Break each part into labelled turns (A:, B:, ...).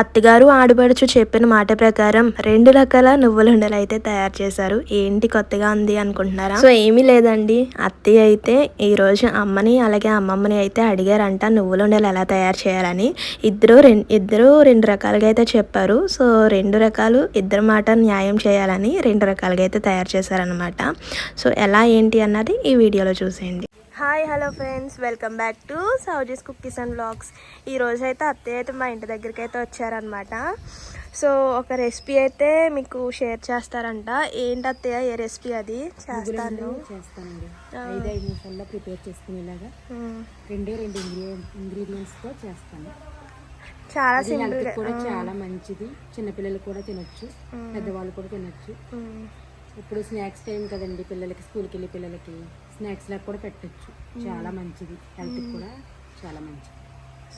A: అత్తగారు ఆడబడుచు చెప్పిన మాట ప్రకారం రెండు రకాల నువ్వుల ఉండలు అయితే తయారు చేశారు. ఏంటి కొత్తగా ఉంది అనుకుంటున్నారా? సో ఏమీ లేదండి. అత్తయ్య అయితే ఈ రోజు అమ్మని అలాగే అమ్మమ్మని అయితే అడిగారంట నువ్వుల ఉండలు ఎలా తయారు చేయాలని. ఇద్దరు రెండు ఇద్దరు రెండు రకాలుగా అయితే చెప్పారు. సో రెండు రకాలు ఇద్దరు మాట న్యాయం చేయాలని రెండు రకాలుగా అయితే తయారు చేశారనమాట సో ఎలా ఏంటి అన్నది ఈ వీడియోలో చూసేయండి. Hi hello friends. Welcome back to Souji's cookies and blogs ఈ రోజు అయితే అత్తయ్య అయితే మా ఇంటి దగ్గరికి అయితే వచ్చారనమాట సో ఒక రెసిపీ అయితే మీకు షేర్ చేస్తారంట. ఏంటి అత్తయ్య ఏ రెసిపీ అది? చేస్తాను.
B: చేస్తానండి ఐదు ఐదు నిమిషాల్లో ప్రిపేర్ చేసుకునేలాగా. రెండే రెండు ఇంగ్రీడియం ఇంగ్రీడియంట్స్తో చేస్తాను.
A: చాలా సింపుల్
B: కూడా చాలా మంచిది. చిన్నపిల్లలు కూడా తినొచ్చు. పెద్దవాళ్ళు కూడా తినొచ్చు. ఇప్పుడు స్నాక్స్ టైం కదండి పిల్లలకి స్కూల్కి వెళ్ళి పిల్లలకి స్నాక్స్ లాగా కూడా పెట్టొచ్చు. చాలా మంచిది. హెల్త్కి కూడా చాలా మంచిది.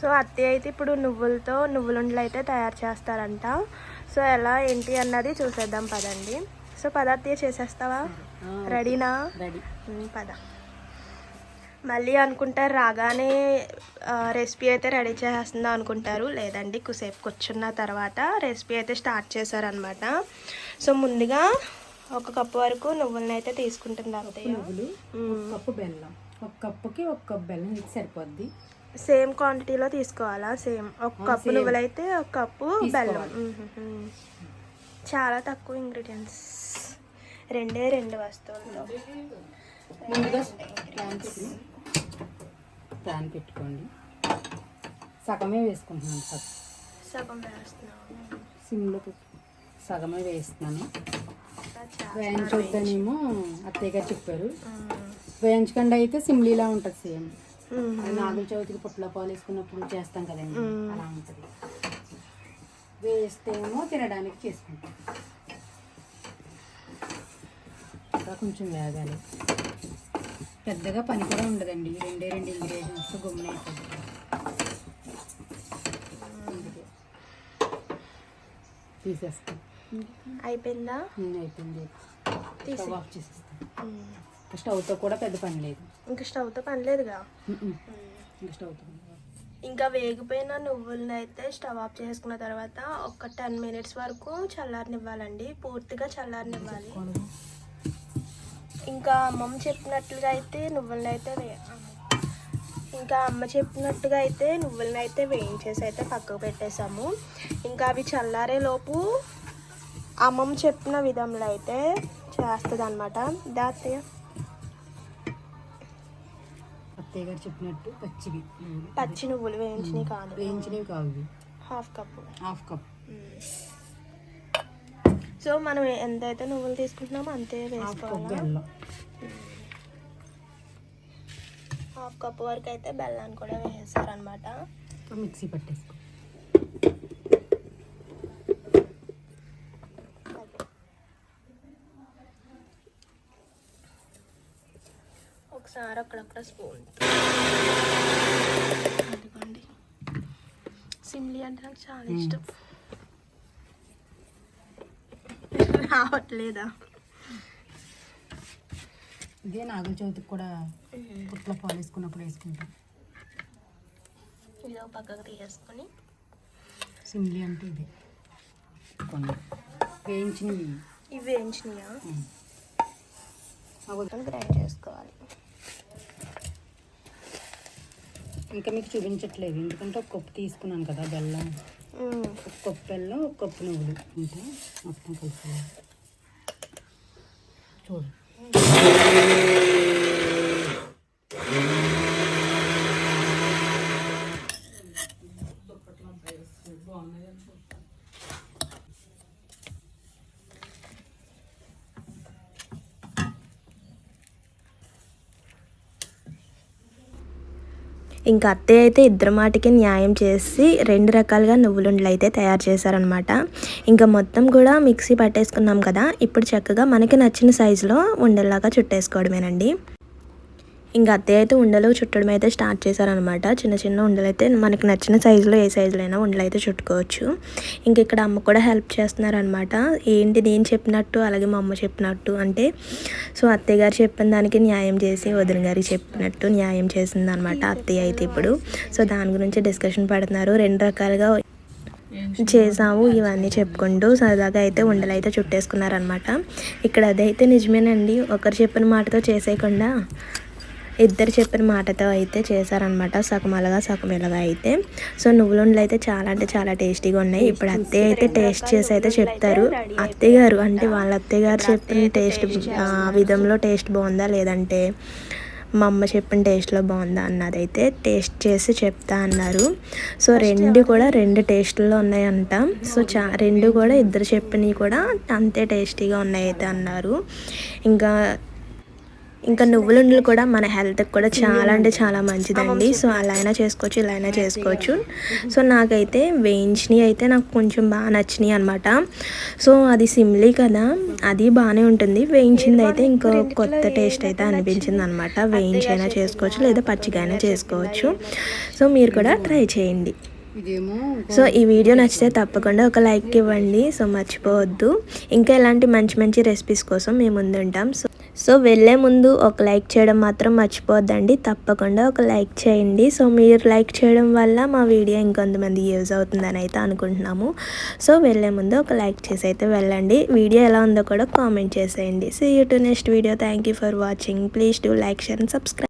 A: సో అత్తయ్య అయితే ఇప్పుడు నువ్వులతో నువ్వులుండలు అయితే తయారు చేస్తారంట. సో ఎలా ఏంటి అన్నది చూసేద్దాం పదండి. సో పద అత్తయ్య చేసేస్తావా? రెడీనా?
B: రెడీ.
A: పద. మళ్ళీ అనుకుంటారు రాగానే రెసిపీ అయితే రెడీ చేస్తుందా అనుకుంటారు. లేదండి కుసేపు కూర్చున్న తర్వాత రెసిపీ అయితే స్టార్ట్ చేశారనమాట సో ముందుగా ఒక కప్పు వరకు నువ్వులను అయితే తీసుకుంటుంది అత్తయ్య.
B: నువ్వులు ఒక కప్పు బెల్లం. ఒక కప్పుకి ఒక కప్పు బెల్లం ఇది సరిపోద్ది.
A: సేమ్ క్వాంటిటీలో తీసుకోవాలా? సేమ్ ఒక కప్పు నువ్వులు అయితే ఒక కప్పు బెల్లం. చాలా తక్కువ ఇంగ్రీడియంట్స్ రెండే రెండు వస్తువులతో
B: ముందుగా ప్యాన్ పెట్టి ప్యాన్ పెట్టుకోండి. సగమే వేసుకుంటున్నాను
A: సగం వేస్తున్నాము
B: సిమ్లో పెట్టి. సగమే వేస్తున్నాను. వేయించొద్దనేమో అత్తయ్య గారు చెప్పారు. వేయించకుండా అయితే సిమ్లీలా ఉంటుంది సేమ్. నాగుల చవితికి పుట్ల పాలు వేసుకున్నప్పుడు చేస్తాం కదండి అలా ఉంటుంది. వేస్తేమో తినడానికి చేసుకుంటాం. ఇంకా కొంచెం వేగాలి. పెద్దగా పని కూడా ఉండదండి రెండే రెండు ఇంగ్రీడియంట్స్ గుమ్మన అయిపోతుంది. తీసేస్తాం.
A: అయిపోయిందా?
B: అయిపోయింది? Stove off. స్టవ్తో కూడా పెద్ద పని లేదు.
A: ఇంక స్టవ్తో పని లేదుగా.
B: ఇంకా స్టవ్తో.
A: ఇంకా వేగిపోయిన నువ్వులను అయితే స్టవ్ ఆఫ్ చేసుకున్న తర్వాత ఒక టెన్ మినిట్స్ వరకు చల్లారనివ్వాలండి. పూర్తిగా చల్లారనివ్వాలి. ఇంకా అమ్మమ్మ చెప్పినట్లుగా అయితే నువ్వులను అయితే వే ఇంకా అమ్మ చెప్పినట్టుగా అయితే నువ్వులను అయితే వేయించేసి అయితే పక్కకు పెట్టేసాము ఇంకా అవి చల్లారే లోపు అమ్మమ్మ చెప్పిన విధంలో అయితే చేస్తుంది అనమాట దాత్తయ్య
B: అత్తయ్య గారు చెప్పినట్టు పచ్చివి.
A: పచ్చి నువ్వులు వేయించినవి కాదు.
B: వేయించినవి ఇవి.
A: Half cup.
B: Half cup.
A: So మనం ఎంతైతే నువ్వులు తీసుకుంటున్నామో అంతే
B: కప్
A: వేసుకోవాలి? హాఫ్ కప్ వరకు అయితే బెల్లాన్ని కూడా వేసారనమాట
B: ఇప్పుడు మిక్సీ పట్టేసుకో.
A: ఒకసారి అక్కడక్కడ స్పూన్. అదిగోండి. సిమ్లీ అంటే నాకు చాలా ఇష్టం. రావట్లేదా?
B: ఇదే నాగుల చవితికి కూడా పుట్ల పాలు వేసుకున్నప్పుడు వేసుకుంటాం.
A: ఇదో పక్కకు తీసేసుకొని.
B: సిమ్లీ అంటే ఇదే. కొన్ని. వేయించినవి.
A: ఇవి వేయించినాయా? గ్రైండ్ చేసుకోవాలి.
B: ఇంకా మీకు చూపించట్లేదు. ఎందుకంటే ఒక కప్పు తీసుకున్నాను కదా బెల్లం. ఒక కప్పు బెల్లం ఒక కప్పు నువ్వులు. అంటే మొత్తం కలిసి చూడు.
A: ఇంకా అత్తయ్య అయితే ఇద్దరు మాటికి న్యాయం చేసి రెండు రకాలుగా నువ్వులుండలు అయితే తయారు చేశారనమాట ఇంకా మొత్తం కూడా మిక్సీ పట్టేసుకున్నాం కదా ఇప్పుడు చక్కగా మనకి నచ్చిన సైజులో ఉండేలాగా చుట్టేసుకోవడమేనండి. ఇంకా అత్తయ్య అయితే ఉండలు చుట్టడం అయితే స్టార్ట్ చేశారనమాట. చిన్న చిన్న ఉండలు అయితే మనకి నచ్చిన సైజులో ఏ సైజులో అయినా ఉండలు అయితే చుట్టుకోవచ్చు. ఇంక ఇక్కడ అమ్మ కూడా హెల్ప్ చేస్తున్నారనమాట. ఏంటి నేను చెప్పినట్టు అలాగే మా అమ్మ చెప్పినట్టు అంటే సో అత్తయ్య గారు చెప్పిన దానికి న్యాయం చేసి వదిన గారికి చెప్పినట్టు న్యాయం చేసింది అనమాట అత్తయ్య అయితే ఇప్పుడు. సో దాని గురించి డిస్కషన్ పడుతున్నారు. రెండు రకాలుగా
C: చేసాము ఇవన్నీ చెప్పుకుంటూ సరదాగా అయితే ఉండలు అయితే చుట్టేసుకున్నారనమాట. ఇక్కడ అదైతే నిజమేనండి. ఒకరు చెప్పిన మాటతో చేసేయకుండా ఇద్దరు చెప్పిన మాటతో అయితే చేశారనమాట సగమలగా సగమిలగా అయితే. సో నువ్వులుండలు అయితే చాలా అంటే చాలా టేస్టీగా ఉన్నాయి. ఇప్పుడు అత్తయ్య అయితే టేస్ట్ చేసి అయితే చెప్తారు. అత్తయ్య గారు అంటే వాళ్ళ అత్తయ్య గారు చెప్పిన టేస్ట్ ఆ విధంలో టేస్ట్ బాగుందా? లేదంటే మా అమ్మ చెప్పిన టేస్ట్లో బాగుందా? అన్నదైతే టేస్ట్ చేసి చెప్తా అన్నారు. సో రెండు కూడా రెండు టేస్ట్లో ఉన్నాయంట. సో చా రెండు కూడా ఇద్దరు చెప్పినవి కూడా అంతే టేస్టీగా ఉన్నాయి అయితే అన్నారు. ఇంకా ఇంకా నువ్వులుండలు కూడా మన హెల్త్కి కూడా చాలా అంటే చాలా మంచిదండి. సో అలా అయినా చేసుకోవచ్చు ఇలా అయినా చేసుకోవచ్చు. సో నాకైతే వేయించినవి అయితే నాకు కొంచెం బాగా నచ్చినాయి అనమాట సో అది సిమ్లీ కదా అది బాగానే ఉంటుంది. వేయించింది అయితే ఇంకో కొత్త టేస్ట్ అయితే అనిపించింది అనమాట వేయించైనా చేసుకోవచ్చు లేదా పచ్చిగా అయినా చేసుకోవచ్చు. సో మీరు కూడా ట్రై చేయండి. సో ఈ వీడియో నచ్చితే తప్పకుండా ఒక లైక్ ఇవ్వండి. సో మర్చిపోవద్దు. ఇంకా ఇలాంటి మంచి మంచి రెసిపీస్ కోసం మేము ముందుంటాం. సో సో వెళ్ళే ముందు ఒక లైక్ చేయడం మాత్రం మర్చిపోద్దండి. తప్పకుండా ఒక లైక్ చేయండి. సో మీరు లైక్ చేయడం వల్ల మా వీడియో ఇంకొంతమంది యూజ్ అవుతుందని అయితే అనుకుంటున్నాము. సో వెళ్ళే ముందు ఒక లైక్ చేసి అయితే వెళ్ళండి. వీడియో ఎలా ఉందో కూడా కామెంట్ చేసేయండి. So you to next video thank you for watching please do like share and subscribe